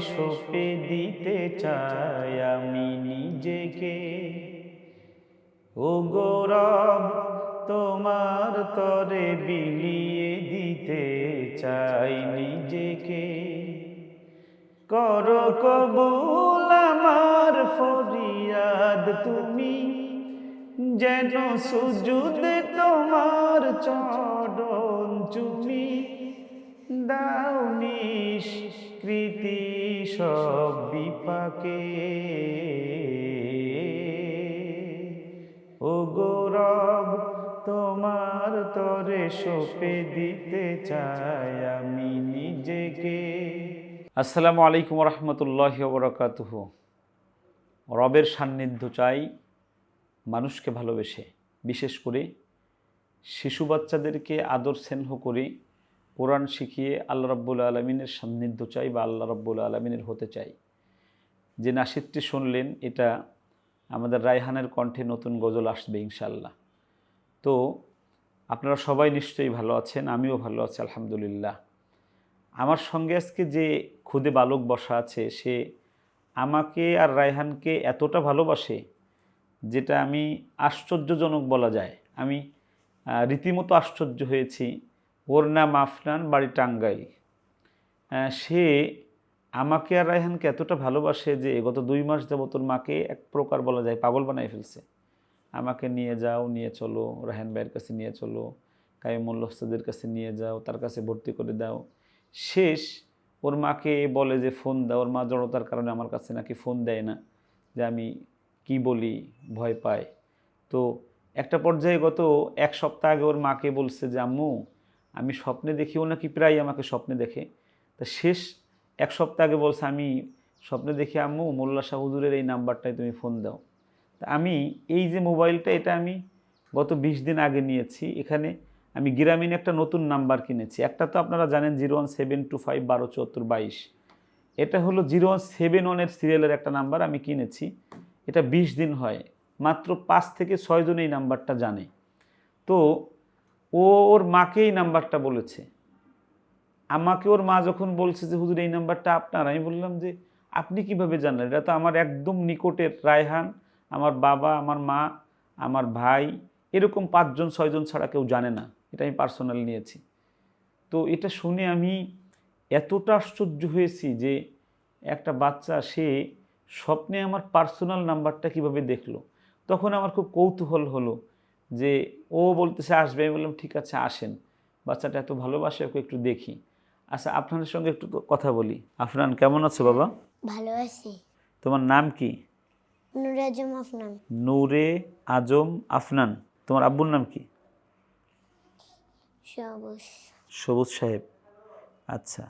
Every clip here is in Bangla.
সঁপে দিতে চাই আমি নিজেকে। ও গৌরব তোমার তরে বিলিয়ে দিতে চাই নিজেকে। করো কবুল আমার ফরিয়াদ তুমি, যেন সুজুদে তোমার চরণ চুমি। দাও নিষ্কৃতি সব বিপাকে। ও গৌরব, তোমার তরে সপে দিতে চাই আমি নিজেকে। আসসালামু আলাইকুম রহমতুল্লাহ বরকাতুহ রবের সান্নিধ্য চাই মানুষকে ভালোবেসে, বিশেষ করে শিশু বাচ্চাদেরকে আদর স্নেহ করে কোরআন শিখিয়ে আল্লাহ রব্বুল আলমিনের সান্নিধ্য চাই বা আল্লাহ রব্বুল আলমিনের হতে চাই। যে নাসিদটি শুনলেন, এটা আমাদের রায়হানের কণ্ঠে নতুন গজল আসবে ইনশাল্লাহ তো আপনারা সবাই নিশ্চয়ই ভালো আছেন, আমিও ভালো আছি, আলহামদুলিল্লাহ। আমার সঙ্গে আজকে যে খুদে বালক বসা আছে, সে আমাকে আর রায়হানকে এতটা ভালোবাসে যেটা আমি আশ্চর্যজনক বলা যায়। আমি রীতিমতো আশ্চর্য হয়েছি। ওর নাম আফনান, বাড়ি টাঙ্গাইল। সে আমাকে আর রায়হানকে এতটা ভালোবাসে যে গত দুই মাস যাবত ওর মাকে এক প্রকার বলা যায় পাগল বানাই ফেলছে। আমাকে নিয়ে যাও, নিয়ে চলো, রায়হান ভাইয়ের কাছে নিয়ে চলো কায়মুল হোস্তাদের কাছে নিয়ে যাও, তার কাছে ভর্তি করে দাও। শেষ ওর মাকে বলে যে, ফোন দাও। ওর মা জড়তার কারণে আমার কাছে নাকি ফোন দেয় না যে, আমি কি বলি? ভয় পায়। তো একটা পর্যায়ে গত এক সপ্তাহ আগে ওর মাকে বলছে যে, আম্মু আমি স্বপ্নে দেখি, ও নাকি প্রায় আমাকে স্বপ্নে দেখে। তা শেষ এক সপ্তাহ আগে বলছে, আমি স্বপ্নে দেখি আম্মু, মোল্লা শাহ এই নাম্বারটায় তুমি ফোন দাও। তা আমি এই যে মোবাইলটা, এটা আমি গত বিশ দিন আগে নিয়েছি। এখানে আমি গ্রামীণ একটা নতুন নাম্বার কিনেছি। একটা তো আপনারা জানেন zero one seven two five বারো চুয়াত্তর বাইশ। এটা হলো জিরো ওয়ান সেভেন ওয়ানের সিরিয়ালের একটা নাম্বার আমি কিনেছি। এটা বিশ দিন হয়। মাত্র পাঁচ থেকে ছয়জন এই নাম্বারটা জানে। তো ও ওর মাকে এই নাম্বারটা বলেছে। আমাকে ওর মা যখন বলছে যে, হুজুর, এই নাম্বারটা আপনার, আমি বললাম যে, আপনি কীভাবে জানলেন? এটা তো আমার একদম নিকটের রায়হান, আমার বাবা, আমার মা, আমার ভাই, এরকম পাঁচজন, ছয়জন ছাড়া কেউ জানে না। এটা আমি পার্সোনাল নিয়েছি। তো এটা শুনে আমি এতটা আশ্চর্য হয়েছি যে, একটা বাচ্চা, সে স্বপ্নে আমার পার্সোনাল নাম্বারটা কীভাবে দেখল? তখন আমার খুব কৌতূহল হলো। যে ও বলতেছে আসবে। আমি বললাম ঠিক আছে আসেন। বাচ্চাটা এত ভালোবাসে ওকে একটু দেখি। আচ্ছা আপনাদের সঙ্গে একটু কথা বলি। আফরান কেমন আছো বাবা? ভালো আছি। তোমার নাম কি? নুরে আজম আফনান। নূরে আজম আফনান। তোমার আব্বুর নাম কি? সবুজ। সবুজ সাহেব। আচ্ছা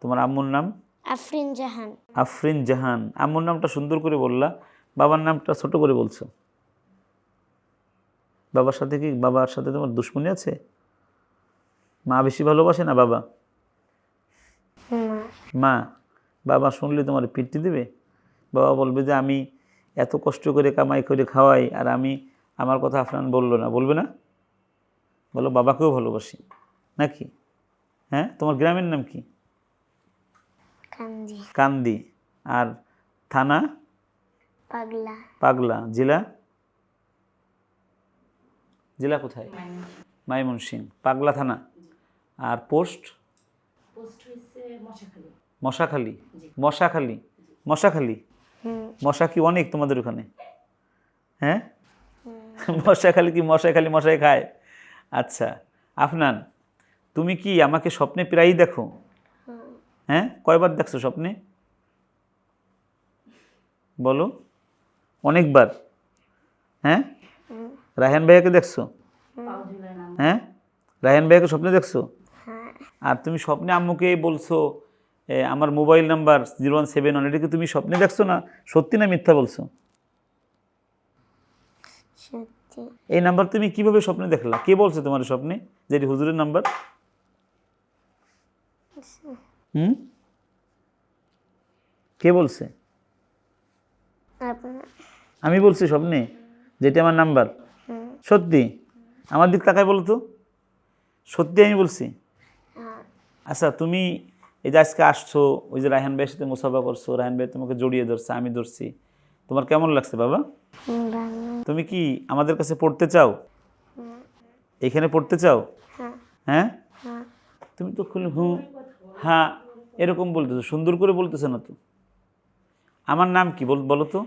তোমার আম্মুর নাম? আফরিন জাহান। আফরিন জাহান। আম্মুর নামটা সুন্দর করে বললা বাবার নামটা ছোট করে বলছো। বাবার সাথে কি বাবার সাথে তোমার দুশ্মনী আছে? মা বেশি ভালোবাসে না বাবা? মা বাবা শুনলে তোমার পিটি দেবে? বাবা বলবে যে আমি এত কষ্ট করে কামাই করে খাওয়াই আর আমি আমার কথা আফরান বলল না। বলবে না? বলো বাবাকেও ভালোবাসি। নাকি? হ্যাঁ? তোমার গ্রামের নাম কি? কান্দি। আর থানা? পাগলা। পাগলা। জেলা? জেলা কোথায়? মাইমনসিং। পাগলা থানা। আর পোস্ট? মশাখালী। মশাখালী? মশাখালী? মশা কি অনেক তোমাদের ওখানে? হ্যাঁ? মশাখালী কি মশাই খালি মশাই খায়? আচ্ছা আফনান তুমি কি আমাকে স্বপ্নে প্রায়ই দেখো? হ্যাঁ? কয়বার দেখছ স্বপ্নে? বলো। অনেকবার। হ্যাঁ? রায়হান ভাইয়াকে দেখছ? হ্যাঁ? রায়হান ভাইয়াকে স্বপ্নে দেখছ? হ্যাঁ। আর তুমি স্বপ্নে আম্মুকে বলছো আমার mobile number zero one seven one এটা কি তুমি স্বপ্নে দেখছ না সত্যি না মিথ্যা বলছো? এই নাম্বার তুমি কীভাবে স্বপ্নে দেখলা? কে বলছে তোমার স্বপ্নে? যে এটি হুজুরের নাম্বার? হুম? কে বলছে? আমি বলছি স্বপ্নে যেটি আমার নাম্বার। সত্যি? আমার দিক তাকায় বলো তো। সত্যি আমি বলছি? হ্যাঁ। আচ্ছা তুমি এই যে আজকে আসছো ওই যে রায়হান ভাইয়ের সাথে মুসাফা করছ রায়হান ভাই তোমাকে জড়িয়ে ধরছে আমি ধরছি। তোমার কেমন লাগছে বাবা? তুমি কি আমাদের কাছে পড়তে চাও? এখানে পড়তে চাও? হ্যাঁ। হ্যাঁ? হ্যাঁ। তুমি তো খুলে হু হ্যাঁ এরকম বলতেছো সুন্দর করে বলতেছো না তো। আমার নাম কি বল বলো তো।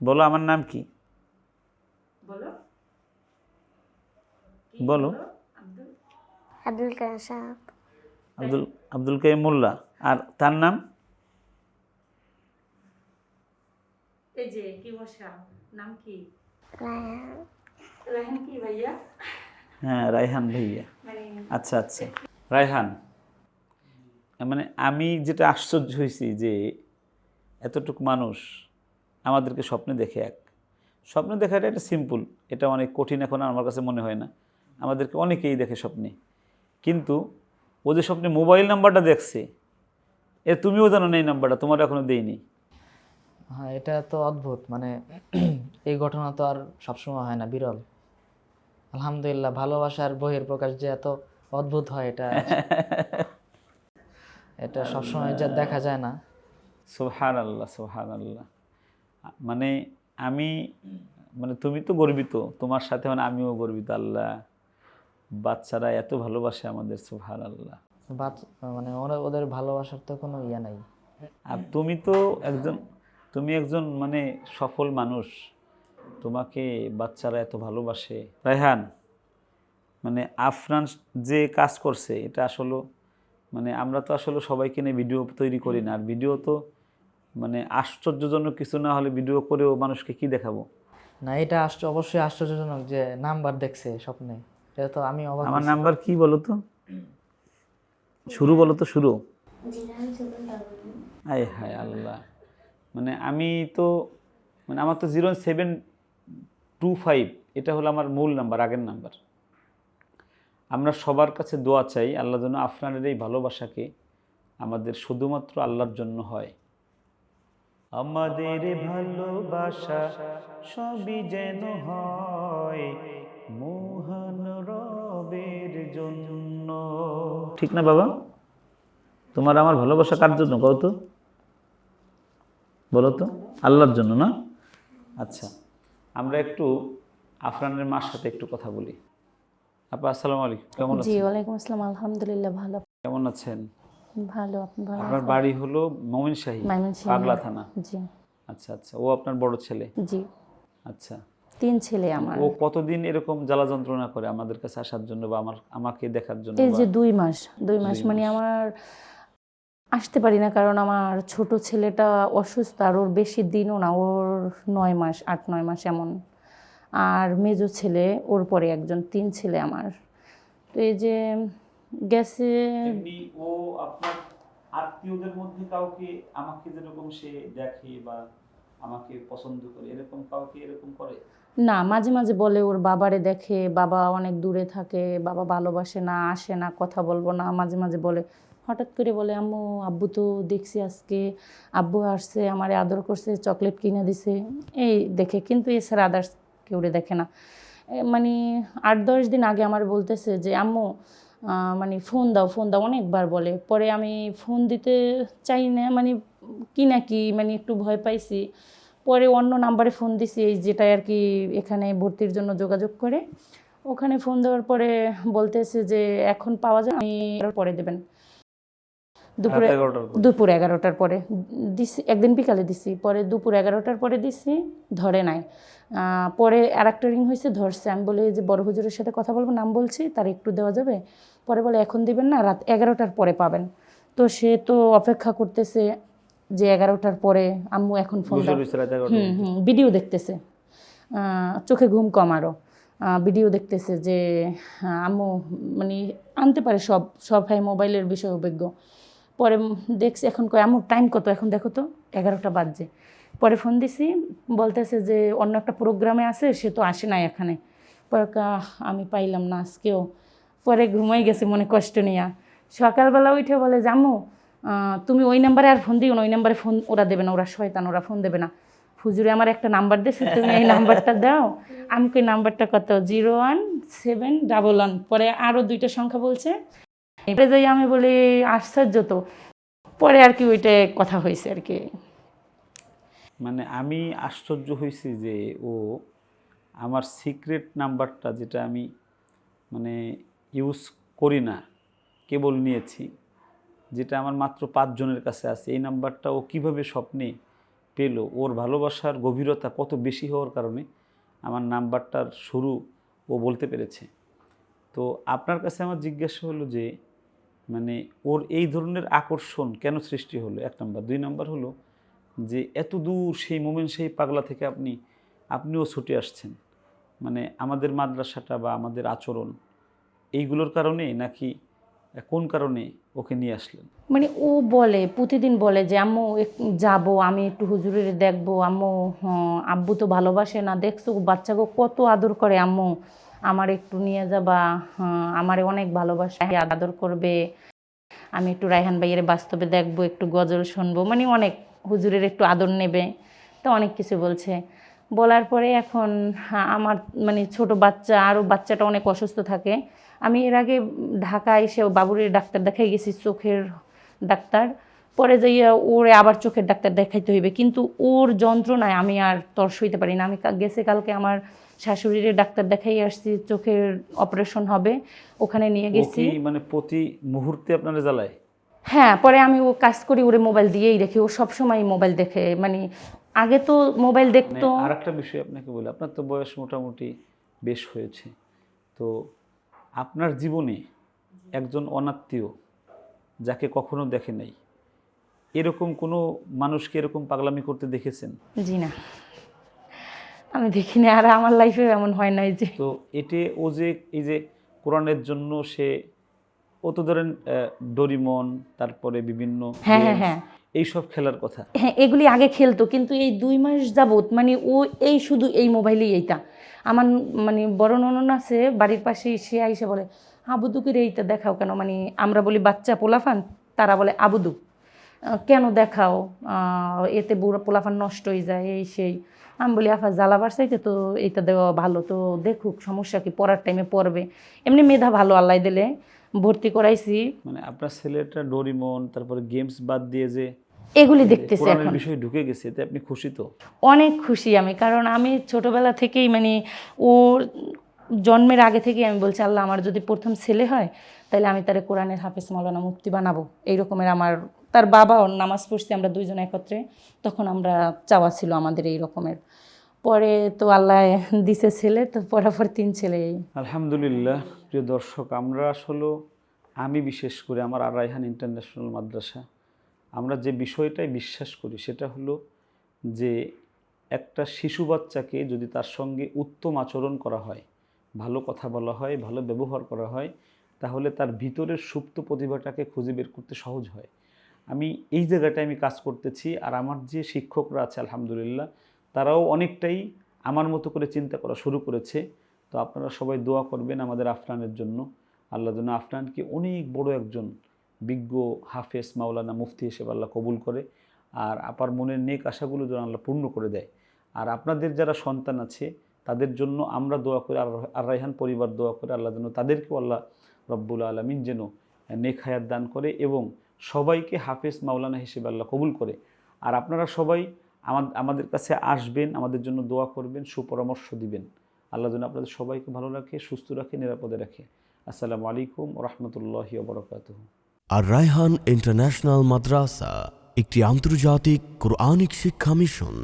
বলো আমার নাম কি? বলো। বলো। আব্দুল। সাহেব। আব্দুল আব্দুল কাইম মোল্লা। আর তার নাম? এই যে কি বসা? নাম কি? রায়হান কি ভাইয়া? হ্যাঁ রায়হান ভাইয়া। মানে আচ্ছা আচ্ছা। রায়হান মানে আমি যেটা আশ্চর্য হয়েছি যে এতটুকু মানুষ আমাদেরকে স্বপ্নে দেখে এক। স্বপ্নে দেখাটা এটা সিম্পল এটা অনেক কঠিন এখন আমার কাছে মনে হয় না। আমাদেরকে অনেকেই দেখে স্বপ্নে। কিন্তু ও যে স্বপ্নে মোবাইল নাম্বারটা দেখছে এ তুমিও জানো না এই নাম্বারটা তোমার এখনও দেইনি হ্যাঁ এটা তো অদ্ভুত মানে এই ঘটনা তো আর সবসময় হয় না বিরল। আলহামদুলিল্লাহ ভালোবাসার বহির প্রকাশ যে এত অদ্ভুত হয় এটা এটা সবসময় যা দেখা যায় না। সোহান আল্লাহ সোহান আল্লাহ মানে আমি মানে তুমি তো গর্বিত তোমার সাথে মানে আমিও গর্বিত আল্লাহ। বাচ্চারা এত ভালোবাসে আমাদের সোহান আল্লাহ মানে ওরা ওদের ভালোবাসার তো কোনো ইয়ে নাই। আর তুমি তো একজন তুমি একজন মানে সফল মানুষ। তোমাকে বাচ্চারা এত ভালোবাসে। রায়হান মানে আফরান যে কাজ করছে এটা আসলে মানে আমরা তো আসলে সবাইকে নিয়ে ভিডিও তৈরি করি না। আর ভিডিও তো মানে আশ্চর্যজনক কিছু না হলে ভিডিও করেও মানুষকে কি দেখাবো? না এটা আশ্চ অবশ্যই আশ্চর্যজনক যে নাম্বার দেখছে স্বপ্নে। এটা তো আমি অবাক আমার নাম্বার কি বলো তো শুরু বলো তো শুরু। আয় হায় আল্লাহ। মানে আমি তো মানে আমার তো জিরো সেভেন টু ফাইভ এটা হলো আমার মূল নাম্বার আগের নাম্বার। আমরা সবার কাছে দোয়া চাই আল্লাহ যেন আফরানের এই ভালোবাসাকে আমাদের শুধুমাত্র আল্লাহর জন্য হয়। আমাদের ভালোবাসা সবই যেন হয় মোহন রবের জন্য। ঠিক না বাবা? তোমার আমার ভালোবাসা কার জন্য কও তো? বলো তো আল্লাহর জন্য না? আচ্ছা আমরা একটু আফরানের মার সাথে একটু কথা বলি। আপা আসসালামু আলাইকুম। কেমন আছেন? জি ওয়ালাইকুম আসসালাম আলহামদুলিল্লাহ ভালো। কেমন আছেন? ভালো ভালো আপনার বাড়ি হলো মমিনশাহী। পাগলা থানা। জি। আচ্ছা আচ্ছা। ও আপনার বড় ছেলে? জি। আচ্ছা। তিন ছেলে আমার। ও কতদিন এরকম জ্বালা যন্ত্রণা করে আমাদের কাছে আসার জন্য বা আমার আমাকে দেখার জন্য এই যে দুই মাস দুই মাস মানে আমার আসতে পারি না কারণ আমার ছোট ছেলেটা অসুস্থ আর ওর বেশি দিনও না ওর নয় মাস আট নয় মাস এমন। আর মেজো ছেলে ওর পরে একজন তিন ছেলে আমার। তো এই যে গেছে। এমনি ও আপনার আত্মীয়দের মধ্যে কাউকে আমাকে যেরকম সে দেখে বা আমাকে পছন্দ করে এরকম কাউকে এরকম করে? না মাঝে মাঝে বলে ওর বাবারে দেখে বাবা অনেক দূরে থাকে বাবা ভালোবাসে না আসে না কথা বলব না মাঝে মাঝে বলে। হঠাৎ করে বলে আম্মু আব্বু তো দেখছি আজকে আব্বু আসছে আমারে আদর করছে চকলেট কিনে দিছে। এই দেখে কিন্তু এছাড়া আদার্স কেউ দেখে না। মানে আট দশ দিন আগে আমার বলতেছে যে আম্মু মানে ফোন দাও ফোন দাও অনেকবার বলে। পরে আমি ফোন দিতে চাই না মানে কি না কি মানে একটু ভয় পাইছি। পরে অন্য নাম্বারে ফোন দিছি, এই যেটাই আর কি এখানে ভর্তির জন্য যোগাযোগ করে। ওখানে ফোন দেওয়ার পরে বলতেছে যে এখন পাওয়া যায় আমি পরে দেবেন। দুপুরে। দুপুর এগারোটার পরে। দিছি একদিন বিকালে দিছি পরে দুপুর এগারোটার পরে দিছি ধরে নাই। পরে আর একটা রিং হয়েছে ধরছে। আমি বলি যে বড় হুজুরের সাথে কথা বলব নাম বলছি তার একটু দেওয়া যাবে? পরে বলে এখন দিবেন না রাত এগারোটার পরে পাবেন। তো সে তো অপেক্ষা করতেছে যে এগারোটার পরে আম্মু এখন ফোন হুম হুম ভিডিও দেখতেছে। চোখে ঘুম কম আরও ভিডিও দেখতেছে যে আম্মু মানে আনতে পারে সব সব ভাই মোবাইলের বিষয় অভিজ্ঞ। পরে দেখছি এখন কয় আম্মু টাইম কত? এখন দেখো তো এগারোটা বাজছে। পরে ফোন দিছি বলতেছে যে অন্য একটা প্রোগ্রামে আছে সে তো আসে নাই এখানে। পরে আমি পাইলাম না আজকেও। পরে ঘুমাই গেছে মনে কষ্ট নিয়া। সকালবেলা উঠে বলে আহ, তুমি ওই নাম্বারে আর ফোন দিও না ওই নাম্বারে ফোন ওরা দেবে না ওরা শয়তান ওরা ফোন দেবে না। হুজুরে আমার একটা নাম্বার দিয়েছে তুমি এই নাম্বারটা দাও। আমি কই নাম্বারটা কত? Zero one seven double one পরে আরও দুইটা সংখ্যা বলছে এবারে যাই আমি বলি, আশ্চর্য তো। পরে আর কি ওইটা কথা হয়েছে আর কি। মানে আমি আশ্চর্য হয়েছি যে ও আমার সিক্রেট নাম্বারটা যেটা আমি মানে ইউজ করি না, কেবল নিয়েছি, যেটা আমার মাত্র পাঁচজনের কাছে আছে, এই নাম্বারটা ও কীভাবে স্বপ্নে পেল, ওর ভালোবাসার গভীরতা কত বেশি হওয়ার কারণে আমার নাম্বারটার শুরু ও বলতে পেরেছে। তো আপনার কাছে আমার জিজ্ঞাসা হলো যে মানে ওর এই ধরনের আকর্ষণ কেন সৃষ্টি হলো? এক নম্বর। দুই নম্বর হলো যে এত দূর সেই মোমেন সেই পাগলা থেকে আপনি, আপনিও ছুটে আসছেন। মানে আমাদের মাদ্রাসাটা বা আমাদের আচরণ এইগুলোর কারণে নাকি কোন কারণে ওকে নিয়ে আসলেন? মানে ও বলে, প্রতিদিন বলে যে, আম্মু যাব, আমি একটু হুজুরের দেখব। আম্মু আব্বু তো ভালোবাসে না। দেখছ বাচ্চাকে কত আদর করে, আম্মু। আমার একটু নিয়ে যাবা আমারে অনেক ভালোবাসে আদর করবে। আমি একটু রায়হান ভাইয়ের বাস্তবে দেখব, একটু গজল শুনব মানে অনেক হুজুরের একটু আদর নেবে। তো অনেক কিছু বলছে। বলার পরে এখন আমার মানে ছোট বাচ্চা আরও বাচ্চাটা অনেক অসুস্থ থাকে। আমি এর আগে ঢাকা এসে বাবুরের ডাক্তার দেখাই গেছি, চোখের ডাক্তার। পরে যাইয়া ওরে আবার চোখের ডাক্তার দেখাইতে হইবে। কিন্তু ওর যন্ত্রণায় আমি আর তর হইতে পারি না। আমি গেছে কালকে আমার শাশুড়ির ডাক্তার দেখাই আসছি চোখের অপারেশন হবে ওখানে নিয়ে গেছি। মানে প্রতি মুহূর্তে আপনারা জ্বালায়? হ্যাঁ পরে আমি ও কাজ করি ওরে মোবাইল দিয়েই রেখি ও সবসময় মোবাইল দেখে মানে আগে তো মোবাইল মানে দেখতো। আর একটা বিষয় আপনাকে বলি আপনার তো বয়স মোটামুটি বেশ হয়েছে। তো আপনার জীবনে একজন অনাত্মীয় যাকে কখনো দেখে নাই এরকম কোনো মানুষকে এরকম পাগলামি করতে দেখেছেন? জি না। আমি দেখিনি আর আমার লাইফে এমন হয় নাই যে তো এতে ও যে এই যে কোরআনের জন্য সে ও তো ধরেন ডোরিমন তারপরে বিভিন্ন হ্যাঁ, হ্যাঁ, হ্যাঁ। এইসব খেলার কথা। হ্যাঁ এগুলি আগে খেলতো কিন্তু এই দুই মাস যাবত মানে ও এই শুধু এই মোবাইলেই এইটা। আমার মানে বড় ননন আছে বাড়ির পাশে সে আইসে বলে আবুদুকের এইটা দেখাও কেন? মানে আমরা বলি বাচ্চা পোলাফান তারা বলে আবুদু আহ, কেন দেখাও? এতে বুড়ো পোলাফান নষ্ট হয়ে যায় এই সেই। আমি বলি আফা জ্বালাবার চাইতে তো এইটা দেওয়া ভালো। তো দেখুক সমস্যা কি পড়ার টাইমে পড়বে। এমনি মেধা ভালো আল্লাহ দিলে। ভর্তি করাইছি। মানে আপনার ছেলেটা ডোরিমন তারপরে গেমস বাদ দিয়ে যে এগুলি দেখতেছি এখন। বিষয় ঢুকে গেছে এতে আপনি খুশি তো? অনেক খুশি আমি কারণ আমি ছোটবেলা থেকেই মানে ওর জন্মের আগে থেকেই আমি বলছি আল্লাহ আমার যদি প্রথম ছেলে হয় তাহলে আমি তারে কোরআনের হাফেজ মৌলানা মুক্তি বানাবো। এই রকমের আমার তার বাবাও নামাজ পড়ছি, আমরা দুইজন একত্রে। তখন আমরা চাওয়া ছিল আমাদের এই রকমের। পরে তো আল্লাহ দিছে ছেলে, তো পরাপর তিন ছেলে। আলহামদুলিল্লাহ, প্রিয় দর্শক, আমরা আসলে, আমি বিশেষ করে আমার আর রায়হান ইন্টারন্যাশনাল মাদ্রাসা, আমরা যে বিষয়টাই বিশ্বাস করি সেটা হলো যে একটা শিশু বাচ্চাকে যদি তার সঙ্গে উত্তম আচরণ করা হয়, ভালো কথা বলা হয়, ভালো ব্যবহার করা হয়, তাহলে তার ভিতরের সুপ্ত প্রতিভাটাকে খুঁজে বের করতে সহজ হয়। আমি এই জায়গাটায় আমি কাজ করতেছি আর আমার যে শিক্ষকরা আছে, আলহামদুলিল্লাহ, তারাও অনেকটাই আমার মতো করে চিন্তা করা শুরু করেছে। তো আপনারা সবাই দোয়া করবেন আমাদের আফরানের জন্য। আল্লাহ যেন আফরানকে অনেক বড় একজন বিজ্ঞ হাফেজ মাওলানা মুফতি হিসেবে আল্লাহ কবুল করে আর আপার মনের নেক আশাগুলো যেন আল্লাহ পূর্ণ করে দেয়। আর আপনাদের যারা সন্তান আছে, তাদের জন্য আমরা দোয়া করে আর রাইহান পরিবার দোয়া করে আল্লাহ যেন তাদেরকেও আল্লাহ রব্বুল আলমিন যেন নেক হায়াত দান করে এবং সবাইকে হাফেজ মাওলানা হিসেবে আল্লাহ কবুল করে। আর আপনারা সবাই আমাদের কাছে আসবেন, আমাদের জন্য দোয়া করবেন, সুপরামর্শ দিবেন। আল্লাহ যেন আপনাদের সবাইকে ভালো রাখে, সুস্থ রাখে, নিরাপদে রাখে। আসসালামু আলাইকুম রহমতুল্লাহ বরকাত আর রায়হান ইন্টারন্যাশনাল মাদ্রাসা, একটি আন্তর্জাতিক কোরআনিক শিক্ষা মিশন।